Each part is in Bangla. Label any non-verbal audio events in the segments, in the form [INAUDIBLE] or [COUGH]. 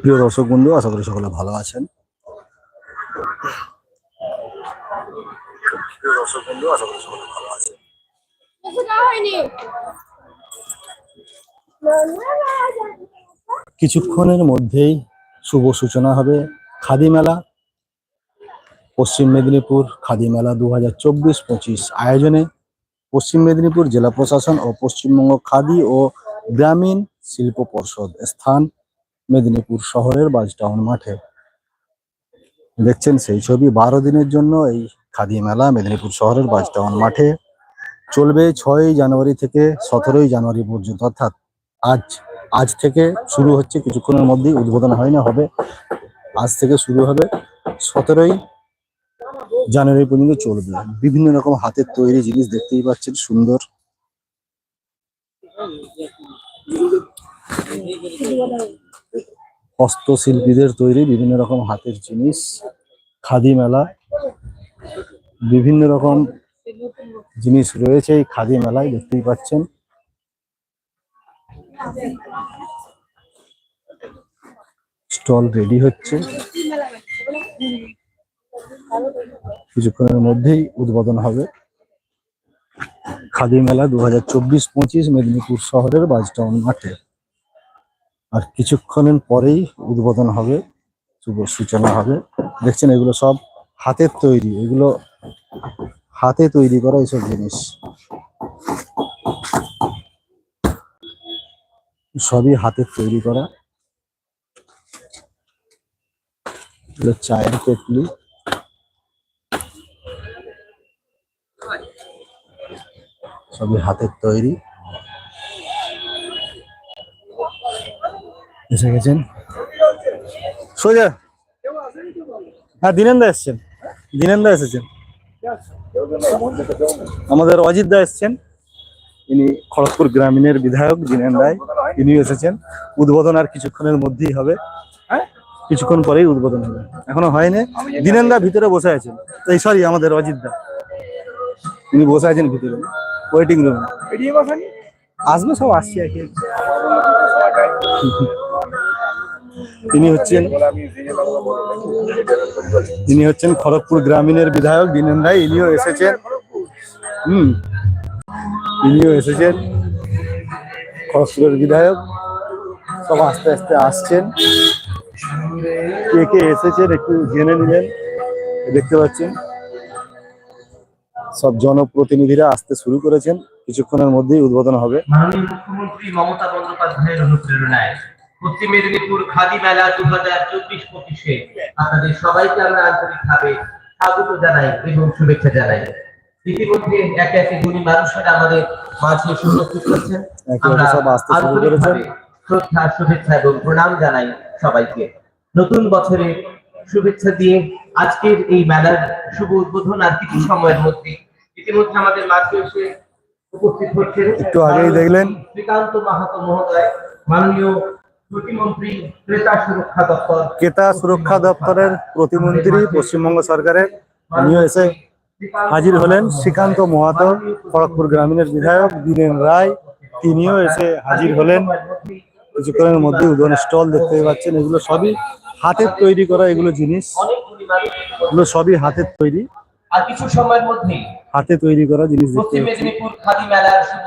প্রিয় দর্শক বন্ধু আশা করি সকলে ভালো আছেন। প্রিয় দর্শক বন্ধু আশা করি সকলে ভালো আছেন কিছুক্ষণের মধ্যেই শুভ সূচনা হবে খাদি মেলা। পশ্চিম মেদিনীপুর খাদি মেলা দু হাজার চব্বিশ পঁচিশ আয়োজনে। পশ্চিম মেদিনীপুর জেলা প্রশাসন ও পশ্চিমবঙ্গ খাদি ও গ্রামীণ শিল্প পর্ষদ স্থান মেদিনীপুর শহরের বাজটাউন মাঠে। দেখছেন সেই ছবি বারো দিনের জন্য এই খাদি মেলা মেদিনীপুর শহরের বাজটাউন মাঠে চলবে ছয়ই জানুয়ারি থেকে সতেরোই জানুয়ারি পর্যন্ত। অর্থাৎ আজ আজ থেকে শুরু হচ্ছে, কিছুক্ষণের মধ্যেই উদ্বোধন হয় না, হবে। আজ থেকে শুরু হবে, সতেরোই জানুয়ারি পর্যন্ত চলবে। বিভিন্ন রকম হাতের তৈরি জিনিস দেখতেই পাচ্ছেন, সুন্দর। হস্তশিল্পীদের তৈরি বিভিন্ন রকম হাতের জিনিস খাদি মেলা বিভিন্ন রকম জিনিস রয়েছে এই খাদি মেলায়, দেখতেই পাচ্ছেন। স্টল রেডি হচ্ছে। কিছুক্ষণের মধ্যেই উদ্বোধন হবে। খাদি মেলা দু হাজার চব্বিশ পঁচিশ মেদিনীপুর শহরের বাজটাউন মাঠে। আর কিছুক্ষণের পরেই উদ্বোধন হবে, শুভ সূচনা হবে। দেখছেন এগুলো সব হাতের তৈরি, এগুলো হাতে তৈরি করা এইসব জিনিস। সবই হাতের তৈরি করা। চায়ের কেটলি। সবই হাতের তৈরি। এসে গেছেন? সোজা। হ্যাঁ দীনেন্দা এসছেন। দীনেন্দা এসেছেন। আমাদের অজিত দা এসছেন। ইনি খড়গপুর গ্রামীণের বিধায়ক দিনেন রায়। ইনি এসেছেন। উদ্বোধন আর কিছুক্ষণের মধ্যেই হবে। হ্যাঁ? কিছুক্ষণ পরেই উদ্বোধন হবে। এখনও হয়নি। দিনেন দা ভিতরে বসে আছেন। এই সরি আমাদের অজিত দা। উনি বসে আছেন ভিতরে। ওয়েটিং রুমে আসবে সব আসছি আর কি। [LAUGHS] তিনি হচ্ছেন তিনি হচ্ছেন খড়গপুর গ্রামীণের বিধায়ক দীনেন রায়। ইনিও এসেছেন। হুম। ইনিও এসেছেন। খড়গপুরের বিধায়ক। সব আস্তে আস্তে আসছেন। কে কে এসেছেন একটু জেনে নিলেন দেখতে পাচ্ছেন। সব জনপ্রতিনিধিরা আসতে শুরু করেছেন। কিছুক্ষণের মধ্যেই উদ্বোধন হবে। মুখ্যমন্ত্রী মমতা বন্দ্যোপাধ্যায়ের অনুপ্রেরণায়। পশ্চিম মেদিনীপুর খাদি মেলা দু হাজার চব্বিশ পঁচিশে। আপনাদের সবাইকে আমরা আন্তরিকভাবে স্বাগত জানাই এবং শুভেচ্ছা জানাই। ইতিমধ্যে একে একে গুণী মানুষেরা আমাদের মাঝে আমরা শুরু করেছেন। আন্তরিকভাবে শ্রদ্ধা শুভেচ্ছা এবং প্রণাম জানাই সবাইকে। নতুন বছরে শুভেচ্ছা দিয়ে আজকের এই মেলার শুভ উদ্বোধন আর কিছু সময়ের মধ্যে ইতিমধ্যে আমাদের মাঝে এসে উপস্থিত হচ্ছেন। একটু আগেই দেখলেন। শ্রীকান্ত মাহাতো মহোদয় মাননীয় ক্রেতা সুরক্ষা দপ্তরের প্রতিমন্ত্রী পশ্চিমবঙ্গ সরকারের উনিও এসে হাজির হলেন শ্রীকান্ত মহাতো খড়গপুর গ্রামীণের বিধায়ক দীনেন রায় তিনিও এসে হাজির হলেন। কিছুক্ষণের মধ্যে উদ্বোধন স্টল দেখতে পাচ্ছেন এগুলো সবই হাতের তৈরি করা এগুলো জিনিস। এগুলো সবই হাতের তৈরি। আর কিছু সময়ের মধ্যেই হাতে তৈরি করা জিনিস দেখতে মেদিনীপুর খাদি মেলার শুভ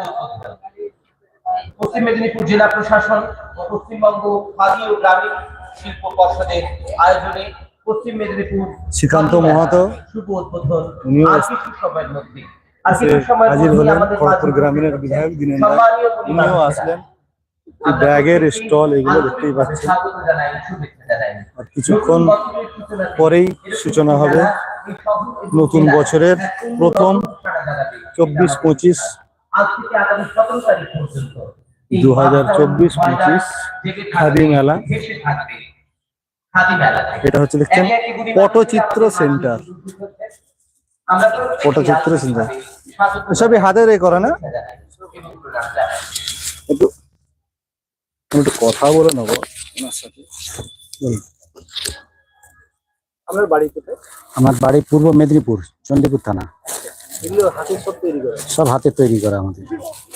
পশ্চিম মেদিনীপুর জেলা প্রশাসন ও পশ্চিমবঙ্গ খাদি ও গ্রামীণ শিল্প পর্ষদের আয়োজনে পশ্চিম মেদিনীপুর শ্রীকান্ত মহাতো শুভ উদ্বোধন। আর কিছু সময়ের মধ্যে। আর কিছু সময়ের হাজির আমাদের গ্রামীণের বিধায়ক হচ্ছেন দীনেন রায় সম্মানীয় উনিও আসলেন। ব্যাগের স্টল এগুলো দেখতেই আন্তরিকভাবে পাচ্ছেন। স্বাগত জানাই শুভেচ্ছা জানাই। আর কিছুক্ষণ পরেই সূচনা হবে নতুন বছরের প্রথম চব্বিশ পঁচিশ। আজ থেকে আগামী সতেরো তারিখ পর্যন্ত। এই 2024-25 জেগে খাদি মেলা। খাদি। এটা হচ্ছে দেখছেন পটচিত্র সেন্টার পটচিত্র সেন্টার স্বাগত সবই হাতের এ করে না। একটু একটু কথা বলে নেব ওনার সাথে বলুন। বাড়ি আমার বাড়ি পূর্ব মেদিনীপুর চণ্ডীপুর থানা সব হাতে তৈরি করা আমাদের।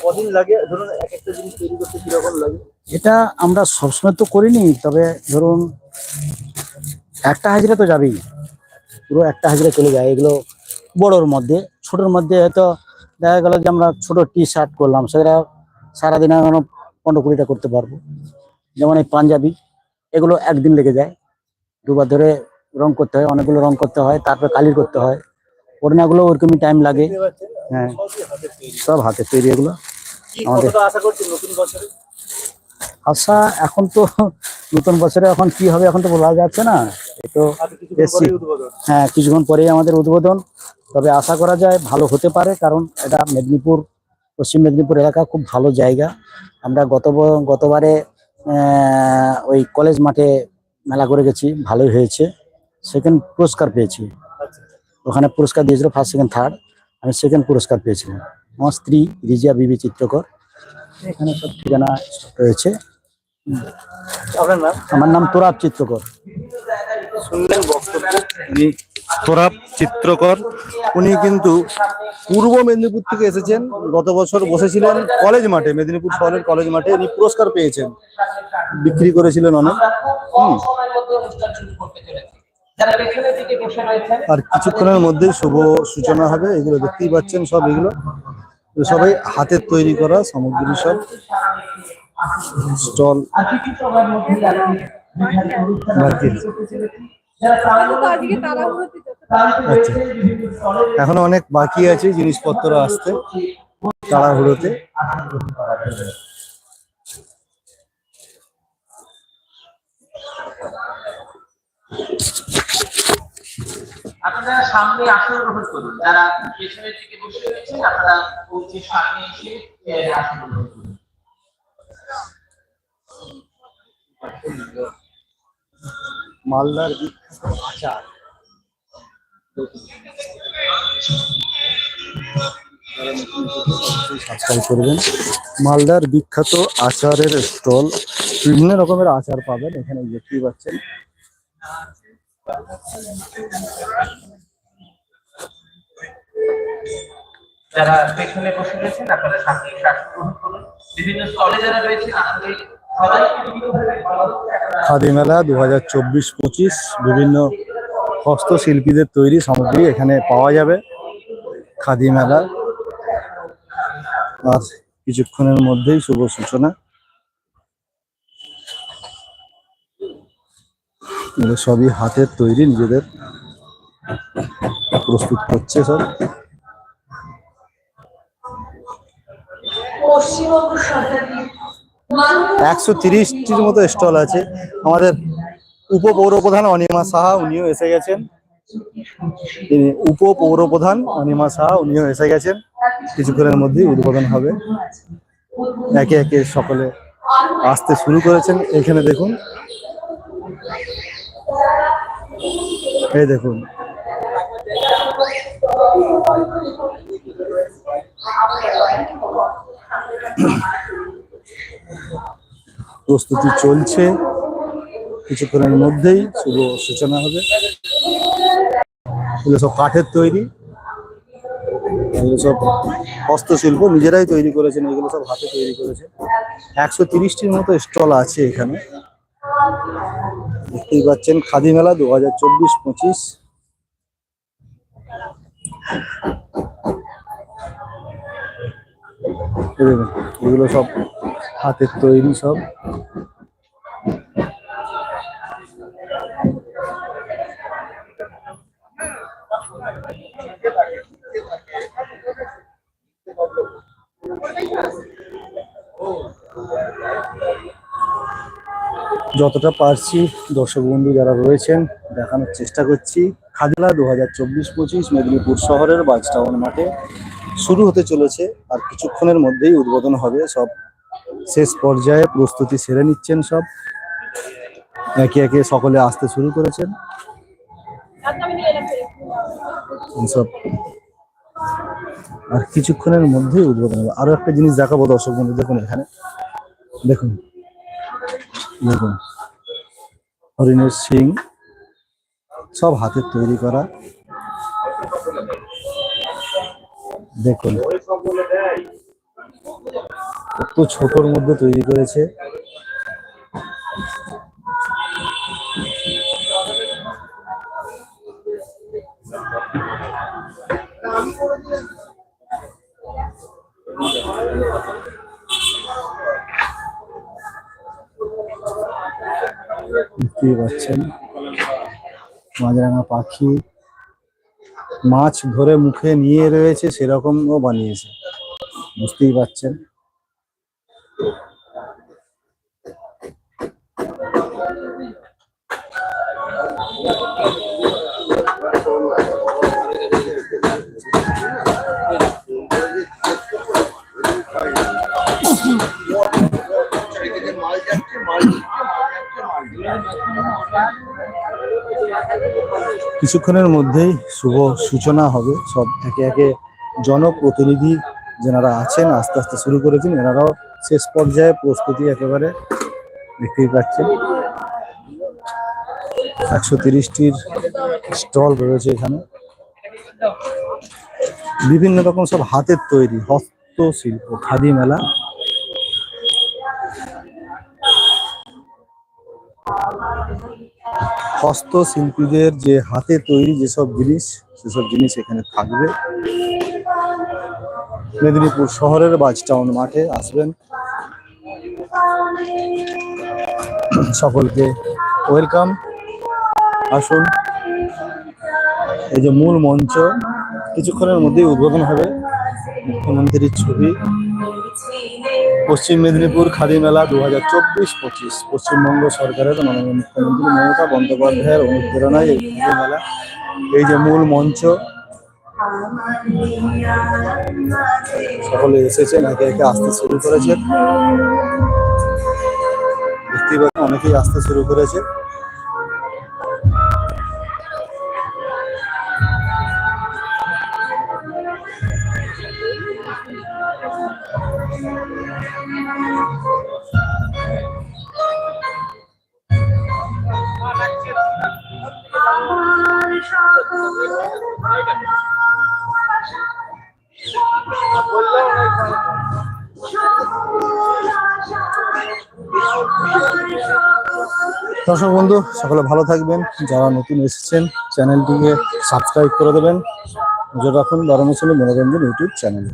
কদিন লাগে? ধরুন এক একটা জিনিস তৈরি করতে কীরকম লাগে? এটা আমরা সবসময় তো করিনি তবে ধরুন একটা হাজিরা তো যাবেই। পুরো একটা হাজিরা চলে যায় এগুলো বড়োর মধ্যে। ছোটোর মধ্যে হয়তো দেখা গেল যে আমরা ছোট টি শার্ট করলাম সেটা সারাদিনে এখনও পনেরো কুড়িটা করতে পারব। যেমন এই পাঞ্জাবি এগুলো একদিন লেগে যায়। দুবার ধরে রং করতে হয় অনেকগুলো রং করতে হয় তারপরে কালির করতে হয়। ওড়নাগুলো ওরকমই টাইম লাগে। হ্যাঁ। সব হাতে তৈরি এগুলো। আমাদের- আশা এখন তো [LAUGHS] নতুন বছরে এখন কি হবে এখন তো বলা যাচ্ছে না। তো এসছি। হ্যাঁ কিছুক্ষণ পরেই আমাদের উদ্বোধন। তবে আশা করা যায় ভালো হতে পারে কারণ এটা মেদিনীপুর পশ্চিম মেদিনীপুর এলাকা খুব ভালো জায়গা। আমরা গত গতবারে ওই কলেজ মাঠে মেলা করে গেছি ভালোই হয়েছে। সেখানে পুরস্কার পেয়েছি। আচ্ছা ওখানে পুরস্কার দিয়েছিল ফার্স্ট সেকেন্ড থার্ড আমি সেকেন্ড পুরস্কার পেয়েছিলাম। আমার স্ত্রী রিজিয়া বিবি চিত্রকর এখানে সব ঠিকানা রয়েছে। আমার নাম তোরাব চিত্রকর। শুনলেন বক্তব্য? উনি তোরাব চিত্রকর। উনি কিন্তু পূর্ব মেদিনীপুর থেকে এসেছেন গত বছর বসেছিলেন কলেজ মাঠে মেদিনীপুর শহরের কলেজ মাঠে উনি পুরস্কার পেয়েছেন। বিক্রি করেছিলেন অনেক। আর কিছুক্ষণের মধ্যেই শুভ সূচনা হবে, এগুলো দেখতেই পাচ্ছেন সব এগুলো। সবাই হাতের তৈরি করা সামগ্রী সব। স্টল আচ্ছা। এখনও অনেক বাকি আছে জিনিসপত্র আসতে, তাড়াহুড়োতে আসন গ্রহণ করার জন্য। আপনারা সামনে আসন গ্রহণ করুন। যারা পেছনের দিকে বসে আপনারা সামনে এসে আসন গ্রহণ করুন। মালদার আচার। মালদার বিখ্যাত আচারের স্টল, বিভিন্ন রকমের আচার পাবেন। এখানে দেখতেই পাচ্ছেন। যারা পেছনে বসে রয়েছেন আপনারা সামনে আসন গ্রহণ করুন। বিভিন্ন স্থলে যারা রয়েছেন আপনারা খাদি মেলা দু হাজার চব্বিশ পঁচিশ, বিভিন্ন হস্তশিল্পীদের তৈরি সামগ্রী এখানে পাওয়া যাবে। খাদি মেলা আর কিছুক্ষণের মধ্যেই শুভ সূচনা। এগুলো সবই হাতের তৈরি, নিজেদের প্রস্তুত করছে সব। একশো তিরিশটির মতো স্টল আছে। আমাদের উপপৌরপ্রধান অনিমা সাহা, উনিও এসে গেছেন। তিনি উপপৌরপ্রধান অনিমা সাহা, উনিও এসে গেছেন। কিছুক্ষণের মধ্যেই উদ্বোধন হবে। একে একে সকলে আসতে শুরু করেছেন। এখানে দেখুন এই দেখুন। প্রস্তুতি চলছে। কিছুক্ষণের মধ্যেই শুভ সূচনা হবে। এগুলো সব কাঠের তৈরি। এগুলো সব হস্তশিল্প নিজেরাই তৈরি করেছেন, এগুলো সব হাতে তৈরি করেছে একশো তিরিশটির মতো স্টল আছে এখানে। দেখতেই পাচ্ছেন খাদি মেলা দু হাজার চব্বিশ পঁচিশ। এগুলো সব হাতের তৈরি সব। যতটা পারছি দর্শক বন্ধু যারা রয়েছেন, দেখানোর চেষ্টা করছি। খাদিলা দু হাজার চব্বিশ পঁচিশ মেদিনীপুর শহরের বাজটাউন মাঠে শুরু হতে চলেছে আর কিছুক্ষণের মধ্যেই উদ্বোধন হবে সব। শেষ পর্যায়ে প্রস্তুতি সেরে নিচ্ছেন সব। একে একে সকলে আসতে শুরু করেছেন। সব। আর কিছুক্ষণের মধ্যেই উদ্বোধন হবে। আরও একটা জিনিস দেখাবো দর্শক বন্ধু, দেখুন এখানে। দেখুন। দেখুন। হরিণের শিং সব হাতের তৈরি করা। দেখুন কত ছোটর মধ্যে তৈরি করেছে। দেখতেই পাচ্ছেন। মাছরাঙা পাখি মাছ ধরে মুখে নিয়ে রয়েছে সেরকমও বানিয়েছে। বুঝতেই পাচ্ছেন। কিছুক্ষণের মধ্যেই শুভ সূচনা হবে। সব একে একে জনপ্রতিনিধি যেনারা আছেন, আস্তে আস্তে শুরু করেছেন, এনারাও শেষ পর্যায়ে প্রস্তুতি একেবারে দেখতেই পাচ্ছেন। একশো তিরিশটির স্টল রয়েছে এখানে। বিভিন্ন রকম সব হাতের তৈরি হস্তশিল্প, খাদি মেলা। হস্তশিল্পীদের যে হাতে তৈরি যেসব জিনিস, সেসব জিনিস এখানে থাকবে। মেদিনীপুর শহরের বাজ টাউন মাঠে আসবেন। সকলকে ওয়েলকাম। আসুন। এই যে মূল মঞ্চ, কিছুক্ষণের মধ্যেই উদ্বোধন হবে মুখ্যমন্ত্রীর ছবি। পশ্চিম মেদিনীপুর খাদি মেলা দু হাজার চব্বিশ পঁচিশ। পশ্চিমবঙ্গ সরকারের মাননীয় মুখ্যমন্ত্রী মমতা বন্দ্যোপাধ্যায়ের অনুপ্রেরণায় এই খাদি মেলা। এই যে মূল মঞ্চ, সকলে এসেছেন, একে একে আসতে শুরু করেছেন। অনেকেই আসতে শুরু করেছে। দর্শক বন্ধু, সকলে ভালো থাকবেন। যারা নতুন এসেছেন, চ্যানেলটিকে সাবস্ক্রাইব করে দেবেন। নজর রাখুন, বারাণসী মনোরঞ্জন ইউটিউব চ্যানেল।